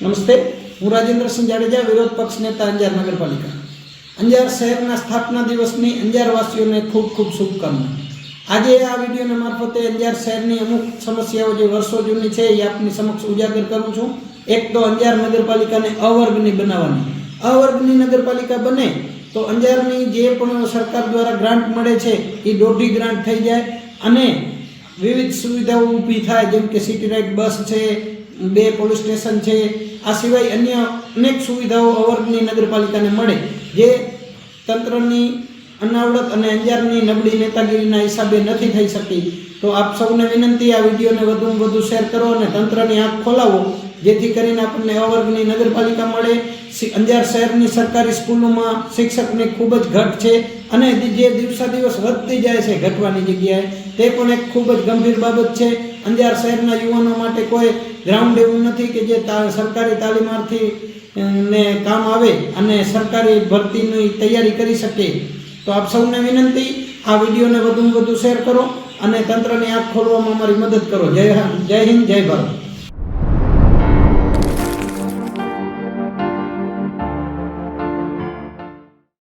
નમસ્તે, હું રાજેન્દ્રસિંહ જાડેજા વિરોધ પક્ષ નેતા અંજાર નગરપાલિકા. અંજાર શહેરના સ્થાપના દિવસની અંજારવાસીઓને ખૂબ ખૂબ શુભકામના. આજે આ વિડીયોના મારફતે અંજાર શહેરની અમુક સમસ્યાઓ જે વર્ષો જૂની છે એ આપની સમક્ષ ઉજાગર કરું છું. એક તો અંજાર નગરપાલિકાને અવર્ગની બનાવવાની. અવર્ગની નગરપાલિકા બને તો અંજારની જે પણ સરકાર દ્વારા ગ્રાન્ટ મળે છે એ દોઢી ગ્રાન્ટ થઈ જાય અને વિવિધ સુવિધાઓ ઊભી થાય, જેમ કે સિટી રાઇડ બસ છે બે પોલીસ સ્ટેશન છે. આ સિવાય અન્ય અનેક સુવિધાઓ અવર્ગની નગરપાલિકાને મળે, જે તંત્રની અનાવડત અને અંજારની નબળી નેતાગીરીના હિસાબે નથી થઈ શકી તો આપ સૌને વિનંતી, આ વિડીયોને વધુમાં વધુ શેર કરો અને તંત્રની આંખ ખોલાવો, જેથી કરીને આપણને અવર્ગની નગરપાલિકા મળે. અંજાર શહેરની સરકારી સ્કૂલોમાં શિક્ષકની ખૂબ જ ઘટ છે અને જે દિવસા દિવસ વધતી જાય છે, ઘટવાની જગ્યાએ, તે પણ એક ખૂબ જ ગંભીર બાબત છે. અંજાર શહેરના યુવાનો માટે કોઈ ગ્રાઉન્ડ એવું નથી કે જે સરકારી તાલીમાર્થી ને કામ આવે અને સરકારી ભરતીની તૈયારી કરી શકે. તો આપ સૌને વિનંતી, આ વિડીયોને વધુમાં વધુ શેર કરો અને તંત્રની આંખ ખોલવામાં અમારી મદદ કરો. જય જય હિન્દ, જય ભારત.